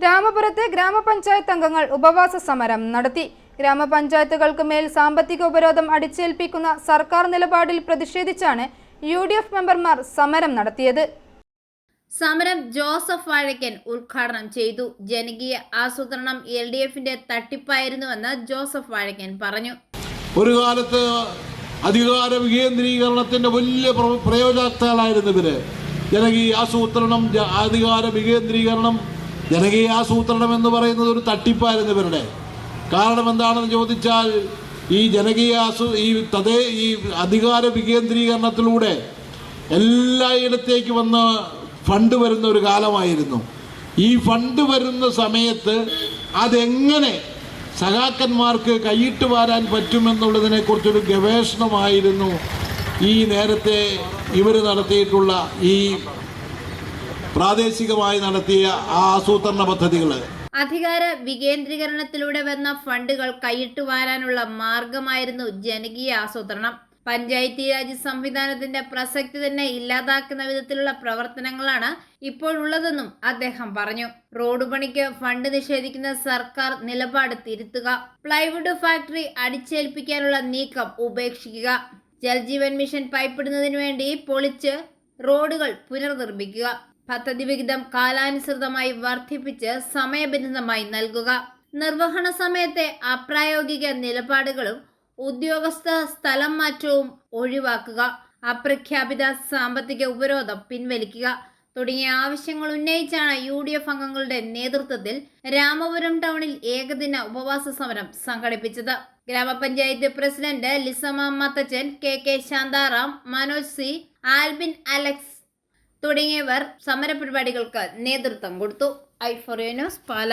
രാമപുരത്ത് ഗ്രാമപഞ്ചായത്ത് അംഗങ്ങൾ ഉപവാസ സമരം നടത്തി. ഗ്രാമപഞ്ചായത്തുകൾക്ക് മേൽ സാമ്പത്തിക ഉപരോധം അടിച്ചേൽപ്പിക്കുന്ന സർക്കാർ നിലപാടിൽ പ്രതിഷേധിച്ചാണ് യു ഡി എഫ് മെമ്പർമാർ സമരം നടത്തിയത്. സമരം ജോസഫ് വാഴക്കൻ ഉദ്ഘാടനം ചെയ്തു. ജനകീയ ആസൂത്രണം എൽ ഡി എഫിന്റെ തട്ടിപ്പായിരുന്നുവെന്ന് ജോസഫ് വാഴക്കൻ പറഞ്ഞു. ഒരു കാലത്ത് അധികാര വികേന്ദ്രീകരണത്തിന്റെ വലിയ പ്ര- പ്രയോജനത്താലായിരുന്നു ഇവർ ജനകീയ ആസൂത്രണം അധികാര വികേന്ദ്രീകരണം ജനകീയ ആസൂത്രണം എന്ന് പറയുന്നത് ഒരു തട്ടിപ്പായിരുന്നു ഇവരുടെ. കാരണം എന്താണെന്ന് ചോദിച്ചാൽ ഈ ജനകീയ ആസൂ ഈ തതേ ഈ അധികാര വികേന്ദ്രീകരണത്തിലൂടെ എല്ലായിടത്തേക്ക് വന്ന ഫണ്ട് വരുന്ന ഒരു കാലമായിരുന്നു. ഈ ഫണ്ട് വരുന്ന സമയത്ത് അതെങ്ങനെ സഖാക്കന്മാർക്ക് കൈയിട്ട് വാരാൻ പറ്റുമെന്നുള്ളതിനെ കുറിച്ചൊരു ഗവേഷണമായിരുന്നു ഈ നേരത്തെ ഇവർ നടത്തിയിട്ടുള്ള ഈ പ്രാദേശികമായി നടത്തിയ ആസൂത്രണ പദ്ധതികൾ. അധികാര വികേന്ദ്രീകരണത്തിലൂടെ വന്ന ഫണ്ടുകൾ കൈയിട്ട് വാരാനുള്ള മാർഗമായിരുന്നു ജനകീയ ആസൂത്രണം. പഞ്ചായത്തി രാജ് സംവിധാനത്തിന്റെ പ്രസക്തി തന്നെ ഇല്ലാതാക്കുന്ന വിധത്തിലുള്ള പ്രവർത്തനങ്ങളാണ് ഇപ്പോഴുള്ളതെന്നും അദ്ദേഹം പറഞ്ഞു. റോഡ് പണിക്ക് ഫണ്ട് നിഷേധിക്കുന്ന സർക്കാർ നിലപാട് തിരുത്തുക പ്ലൈവുഡ് ഫാക്ടറി അടിച്ചേൽപ്പിക്കാനുള്ള നീക്കം ഉപേക്ഷിക്കുക ജൽജീവൻ മിഷൻ പൈപ്പിടുന്നതിനു വേണ്ടി പൊളിച്ച് റോഡുകൾ പുനർനിർമ്മിക്കുക പദ്ധതി വിഹിതം കാലാനുസൃതമായി വർദ്ധിപ്പിച്ച് സമയബന്ധിതമായി നൽകുക. നിർവഹണ സമയത്തെ അപ്രായോഗിക നിലപാടുകളും ഉദ്യോഗസ്ഥ സ്ഥലം മാറ്റവും ഒഴിവാക്കുക. അപ്രഖ്യാപിത സാമ്പത്തിക ഉപരോധം പിൻവലിക്കുക. തുടങ്ങിയ ആവശ്യങ്ങൾ ഉന്നയിച്ചാണ് യു ഡി എഫ് അംഗങ്ങളുടെ നേതൃത്വത്തിൽ രാമപുരം ടൗണിൽ ഏകദിന ഉപവാസ സമരം സംഘടിപ്പിച്ചത്. ഗ്രാമപഞ്ചായത്ത് president Lisamma Mathachan K K Shantaram Manoj C Albin Alex തുടങ്ങിയവർ സമരപരിപാടികൾക്ക് നേതൃത്വം കൊടുത്തു. I four news Pala.